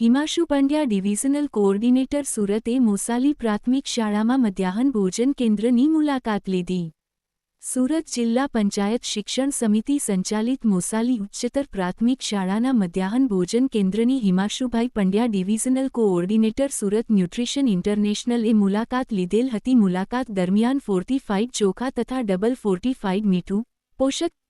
હિમાશુ Pandya divisional coordinator સુરતે મોસાલી પ્રાથમિક શાળામાં મધ્યાહન ભોજન કેન્દ્રની મુલાકાત લીધી. સુરત જિલ્લા પંચાયત શિક્ષણ સમિતિ સંચાલિત મોસાલી ઉચ્ચતર પ્રાથમિક શાળાના મધ્યાહન ભોજન કેન્દ્રની Himanshubhai Pandya divisional coordinator Surat nutrition international મુલાકાત લીધેલ હતી. મુલાકાત દરમિયાન ફોર્ટિફાઇડ ચોખા તથા ડબલ ફોર્ટિફાઇડ મીઠું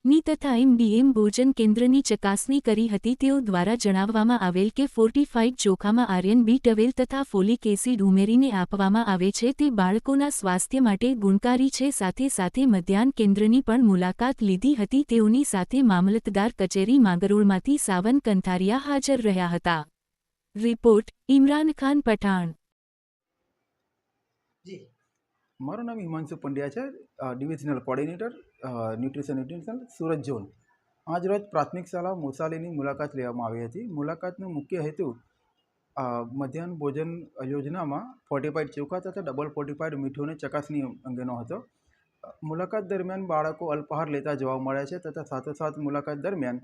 પોષકની તથા એમડીએમ ભોજન કેન્દ્રની ચકાસણી કરી હતી. તેઓ દ્વારા જણાવવામાં આવેલ કે ફોર્ટિફાઇડ ચોખામાં આર્યન બી ટવેલ તથા ફોલિક એસિડ ઉમેરીને આપવામાં આવે છે. તે બાળકોના સ્વાસ્થ્ય માટે ગુણકારી છે. સાથે સાથે મધ્યાહન કેન્દ્રની પણ મુલાકાત લીધી હતી. તેઓની સાથે મામલતદાર કચેરી માંગરોળમાંથી સાવન કંથારિયા હાજર રહ્યા હતા. રિપોર્ટ ઇમરાન ખાન પઠાણ. મારું નામ હિમાંશુ પંડ્યા છે divisional coordinator nutrition nutrition Surat zone આજ રોજ પ્રાથમિક શાળા મોસાલીની મુલાકાત લેવામાં આવી હતી. મુલાકાતનો મુખ્ય હેતુ મધ્યાહન ભોજન યોજનામાં ફોર્ટિફાઈડ ચોખા તથા ડબલ ફોર્ટિફાઈડ મીઠુંની ચકાસણી અંગેનો હતો. મુલાકાત દરમિયાન બાળકો અલ્પાહાર લેતા જોવા મળ્યા છે તથા સાથોસાથ મુલાકાત દરમિયાન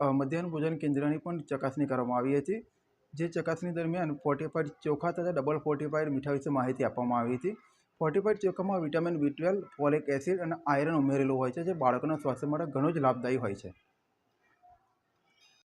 મધ્યાહન ભોજન કેન્દ્રની પણ ચકાસણી કરવામાં આવી હતી. જે ચકાસણી દરમિયાન ફોર્ટિફાઈડ ચોખા તથા ડબલ ફોર્ટિફાઈડ મીઠા વિશે માહિતી આપવામાં આવી હતી. Fortified ચોખામાં vitamin B twelve, folic acid અને આયરન ઉમેરેલું હોય છે, જે બાળકોના સ્વાસ્થ્ય માટે ઘણું જ લાભદાયી હોય છે.